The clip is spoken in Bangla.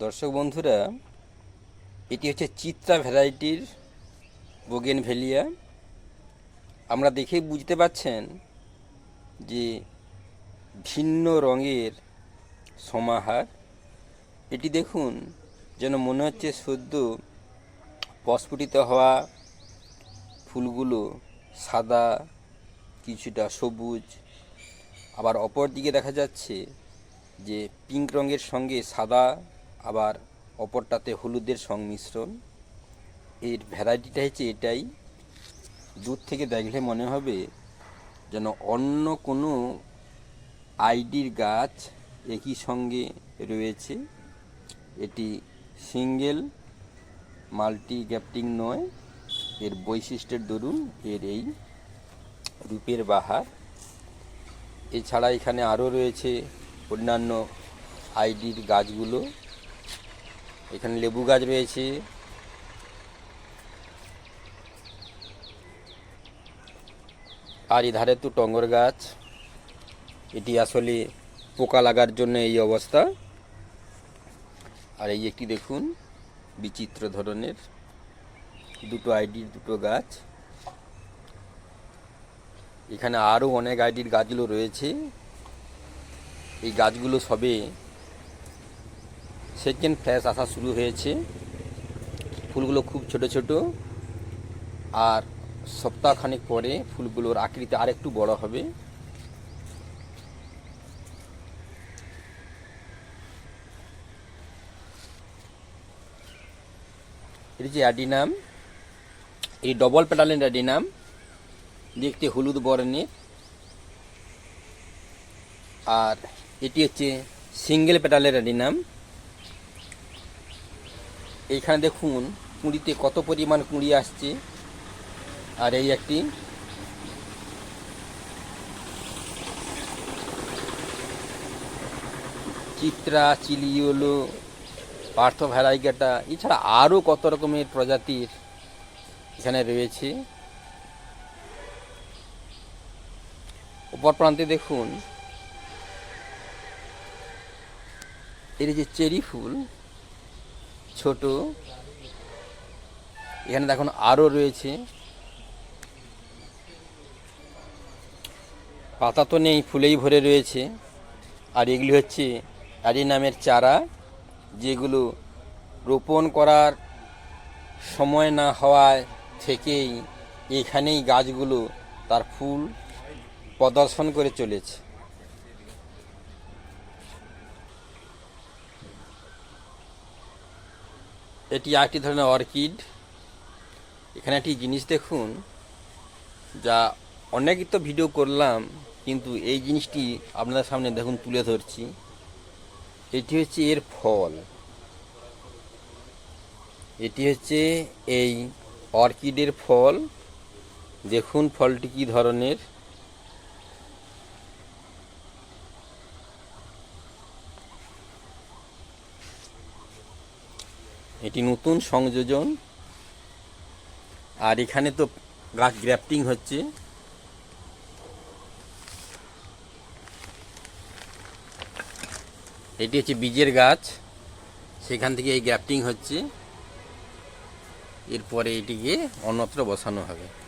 দর্শক বন্ধুরা, এটি হচ্ছে চিত্রা ভ্যারাইটির বোগেন ভেলিয়া। আমরা দেখেই বুঝতে পাচ্ছেন যে ভিন্ন রঙের সমাহার। এটি দেখুন, যেন মনে হচ্ছে সদ্য প্রস্ফুটিত হওয়া ফুলগুলো সাদা, কিছুটা সবুজ। আবার অপর দিকে দেখা যাচ্ছে যে পিঙ্ক রঙের সঙ্গে সাদা আবার অপরটাতে হলুদের সংমিশ্রণ। এর ভ্যারাইটিটা হচ্ছে এটাই। দূর থেকে দেখলে মনে হবে যেন অন্য কোনো আইডির গাছ একই সঙ্গে রয়েছে। এটি সিঙ্গেল মাল্টি গ্যাপটিং নয়। এর বৈশিষ্ট্যের দরুন এর এই রূপের বাহার। এছাড়া এখানে আরও রয়েছে অন্যান্য আইডির গাছগুলো। এখানে লেবু গাছ রয়েছে। আর এধারে তো টঙ্গর গাছ। এটি আসলে পোকা লাগার জন্য এই অবস্থা। আর এই একটি দেখুন, বিচিত্র ধরনের দুটো আইডির দুটো গাছ। এখানে আরও অনেক আইডির গাছগুলো রয়েছে। এই গাছগুলো সবে সেকেন্ড ফ্ল্যাশ আসা শুরু হয়েছে। ফুলগুলো খুব ছোট ছোট। আর সপ্তাহখানেক পরে ফুলগুলোর আকৃতি আরেকটু বড় হবে। এটি যে অ্যাডিনাম। এই ডবল প্যাটালের অ্যাডিনাম। দেখতে হলুদ বর্ণের। আর এটি হচ্ছে সিঙ্গেল পেটালের অ্যাডিনাম। এইখানে দেখুন, কুঁড়িতে কত পরিমাণ কুঁড়ি আসছে। আর এই একটি। চিত্রা, চিলিওলো, পার্থ ভ্যারাইগাটা এছাড়া আরও কত রকমের প্রজাতির এখানে রয়েছে। উপর প্রান্তে দেখুন, এর যে চেরি ফুল ছোট। এখানে দেখুন আরও রয়েছে। পাতা তো নেই, ফুলেই ভরে রয়েছে। আর এগুলি হচ্ছে অ্যারি নামের চারা, যেগুলো রোপণ করার সময় না হওয়ায় থেকেই এখানেই গাছগুলো তার ফুল প্রদর্শন করে চলেছে। এটি একটি ধরনের অর্কিড। এখানে একটি জিনিস দেখুন, যা অনেক তো ভিডিও করলাম, কিন্তু এই জিনিসটি আপনাদের সামনে দেখুন, তুলে ধরছি। এটি হচ্ছে এর ফল। এটি হচ্ছে এই অর্কিডের ফল। দেখুন ফলটি কী ধরনের। এটি নতুন সংযোজন। আর এখানে তো গাছ গ্র্যাফটিং হচ্ছে। এটি হচ্ছে বীজের গাছ। সেখান থেকে এই গ্র্যাফটিং হচ্ছে। এরপরে এটিকে অন্যত্র বসানো হবে।